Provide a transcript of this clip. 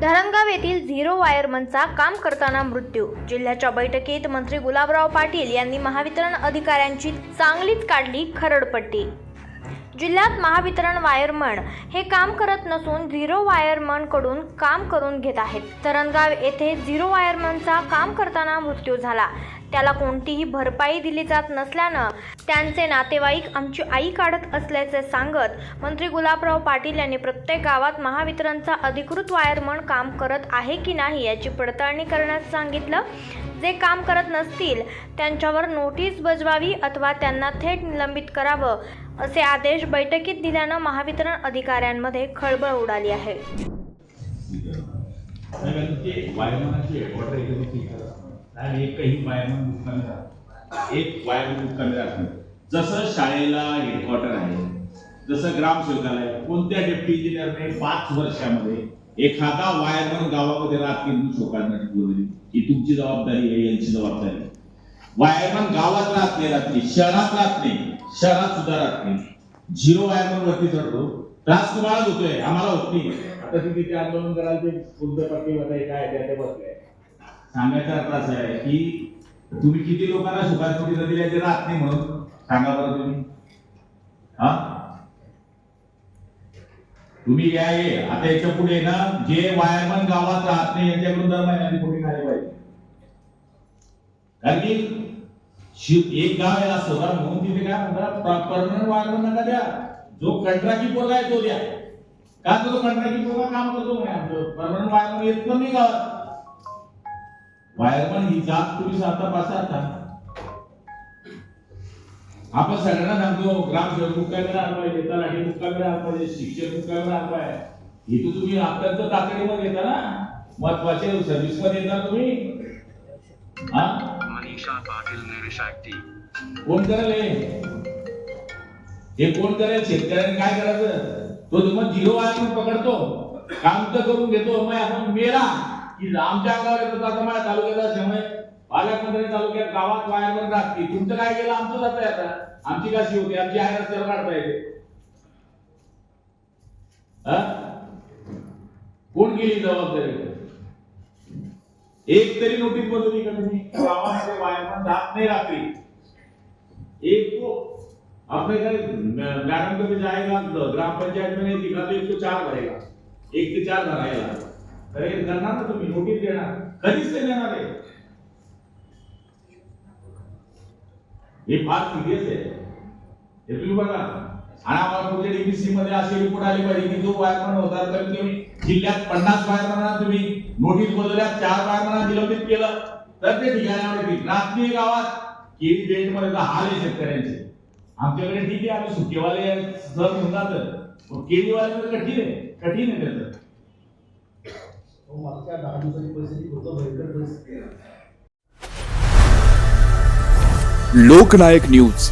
धरणगाव येथील झिरो वायरमनचा काम करताना मृत्यू. जिल्ह्याच्या बैठकीत मंत्री गुलाबराव पाटील यांनी महावितरण अधिकाऱ्यांची चांगलीच काढली खरडपट्टी. जिल्ह्यात महावितरण वायरमन हे काम करत नसून झिरो वायरमनकडून काम करून घेत आहेत. तरणगाव येथे झिरो वायरमनचा काम करताना मृत्यू झाला. त्याला कोणतीही भरपाई दिली जात नसल्यानं त्यांचे नातेवाईक आमची आई काढत असल्याचे सांगत मंत्री गुलाबराव पाटील यांनी प्रत्येक गावात महावितरणचा अधिकृत वायरमन काम करत आहे की नाही याची पडताळणी करण्यास सांगितलं. जे काम करत नसतील त्यांच्यावर नोटीस बजवावी अथवा त्यांना थेट निलंबित करावं असे आदेश बैठकीत दिल्यानं महावितरण अधिकाऱ्यांमध्ये खळबळ उडाली आहे. एक जसं शाळेला हेडक्वार्टर आहे जसं ग्रामसेवकाला आहे कोणत्या डेप्टी इंजिनियरने पाच वर्षामध्ये एखादा वायरमन गावामध्ये राहत नाही शोकांसाठी बोलवली ही तुमची जबाबदारी आहे यांची जबाबदारी. वायरमन गावात राहत नाही रात्री शहरात राहत नाही. शहरात सुद्धा राहत नाही. झिरो वायरमन वरती चढतो. त्रास तुम्हालाच होतोय आम्हाला होत नाही. आता तुम्ही ते आंदोलन कराल ते कोणत्या पट्टी मध्ये काय त्या ते बसले सांगायचा अर्थ असा आहे की तुम्ही किती लोकांना नोटीस दिल्या ते राहत नाही म्हणून सांगा बरं तुम्ही. हा? तुम्ही या ये आता याच्यापुढे ना जे वायरमन गावात राहत नाही यांच्याकडून दर महिन्याने कोणी नाही पाहिजे. कारण की एक गाव आहे असं बरं म्हणून तिथे काय म्हणतात परमनंट वायरमन नका द्या. जो कंत्राटी पोरगा आहे तो द्या. का तो कंत्राटी पोरगा काम करतो म्हणे परमनंट वायरमन येत पण नाही गावात. वायरमन ही जात तुम्ही साता पासा आता आपण सगळ्यांना सांगतो ग्रामसेवक मुक्कामी राहिला पाहिजे तलाठी मुक्कामी आपण शिक्षक मुक्कामी राहिला पाहिजे इथं तुम्ही अत्यंत तातडीमध्ये येता ना? महत्त्वाचे सर्व्हिसमध्ये येता तुम्ही? हा? मनीषा पाटील निरीशाक्ती कोण करेल हे? कोण करेल शेतकऱ्याने काय करायचं? तो तुम्हाला झिरो वायरमन पकडतो. काम तर करून घेतो. मग आपण मेला. की आमच्या अंगावर येतो. आता माझ्या तालुक्याचा असल्यामुळे पालकमंत्री तालुक्यात गावात वायर पण राखते तुमचं काय केलं आमचं जात आता. आमची काशी होती? आमची आहे रस्त्यावर काढता येते. कोण गेली जबाबदारी एक तरी नोटीस बनवली का तुम्ही गावामध्ये वायरमन राहत नाही रात्री। एक तो अपने घर मैडम को भी जाएगा ग्राम पंचायत में नहीं दिखा तो एक तो चार भरेगा। एक ते चार भरायला तर हे करणार ना तुम्ही नोटीस देणार कधीच ते देणार आहे हे फार सिरियस आहे हे तुम्ही बघा आणि आम्हाला पुढच्या डीबीसी मध्ये असे रिपोर्ट आले पाहिजे की जो वायरमन होता तर तुम्ही जिल्ह्यात पन्नास वायरमना तुम्ही नोटीस बदलल्या चार वायरमना निलंबित केलं. तर ते ठिकाणावर येतील रात्री गावात केळी बेल्टमध्ये तर हाल आहे शेतकऱ्यांचे. आमच्याकडे ठीक आहे आम्ही सुकेवाले सर म्हणतात. केळीवाले तर कठीण आहे कठीण आहे त्याचं. हो, मागच्या दहा दिवसाची परिस्थिती होतं भयंकर परिस्थिती लोकनायक न्यूज.